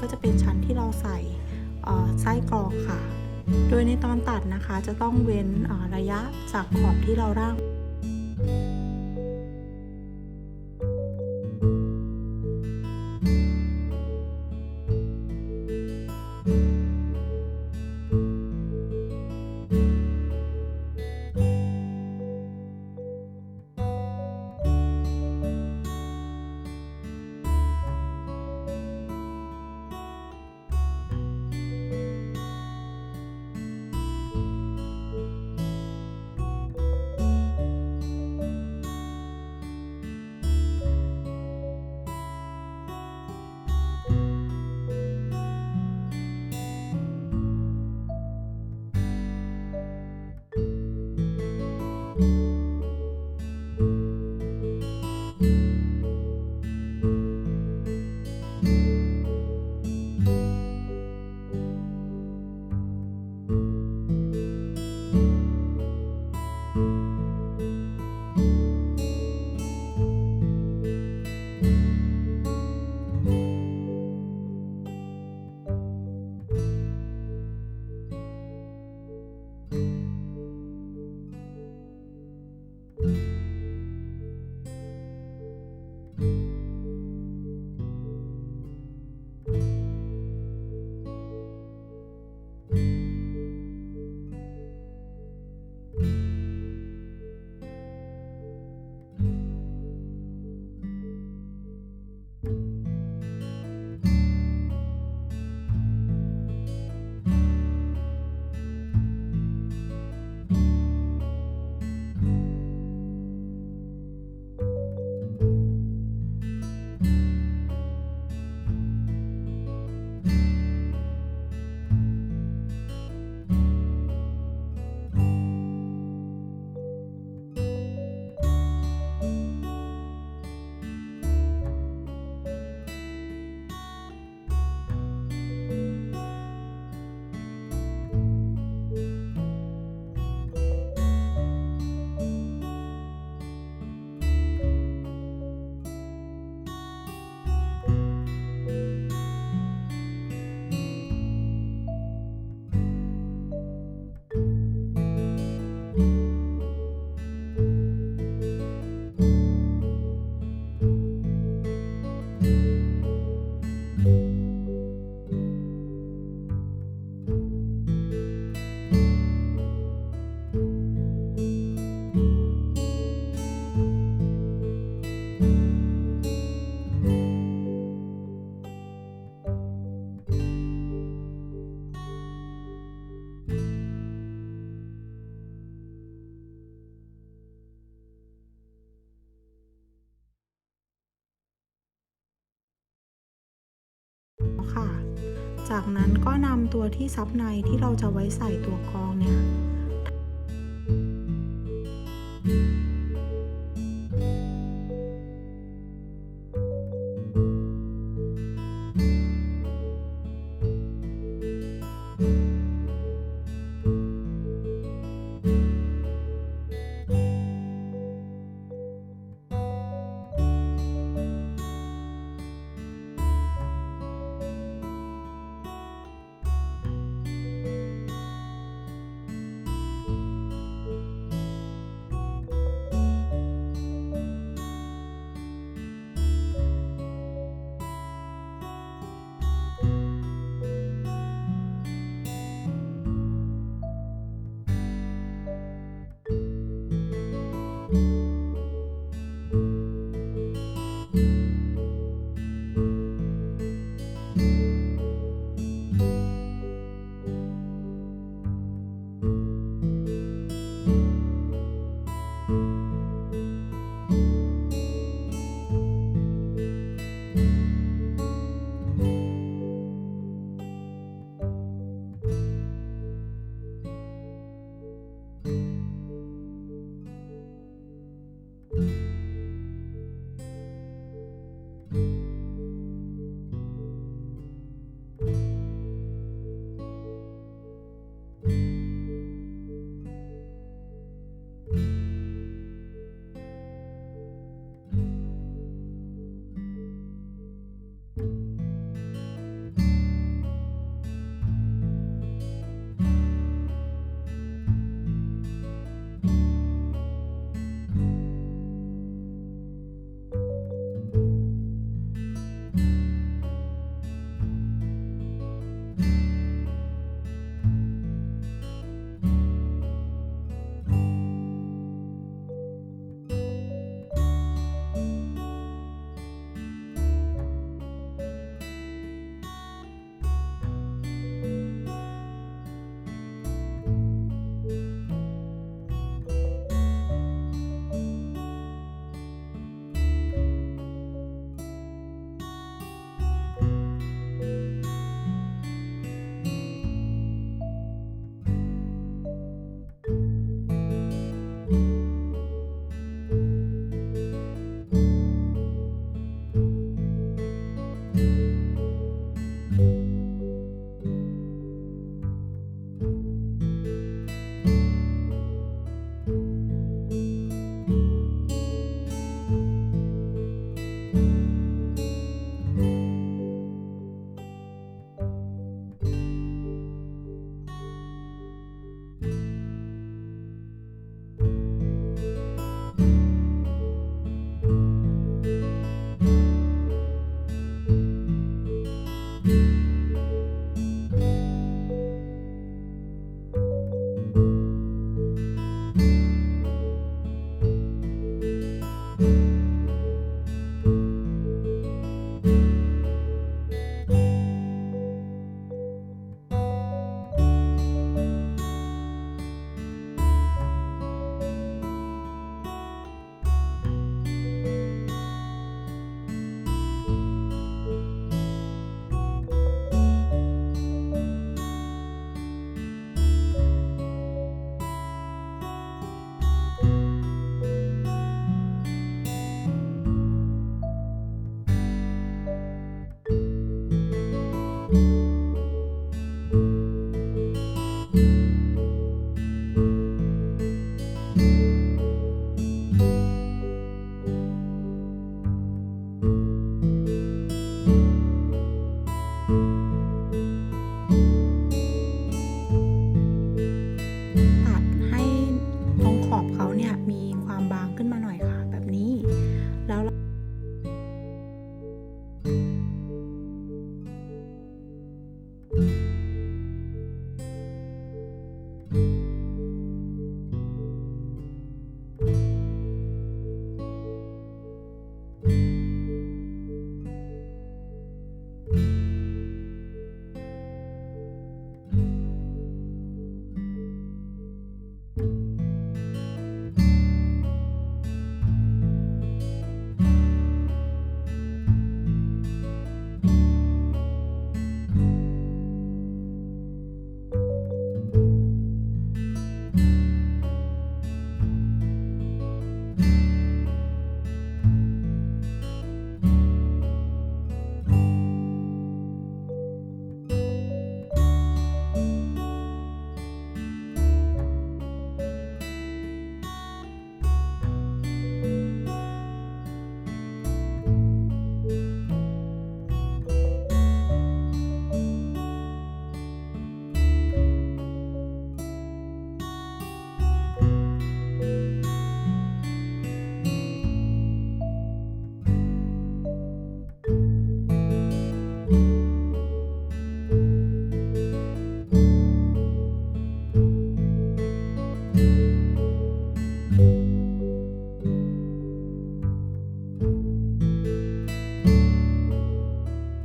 ก็จะเป็นชั้นที่เราใส่ไส้กรอกค่ะ โดยในตอนตัดนะคะจะต้องเว้นระยะจากขอบที่เราร่าง you จากนั้นก็นำตัวที่ซับในที่เราจะไว้ใส่ตัวกรองเนี่ย ตั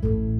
you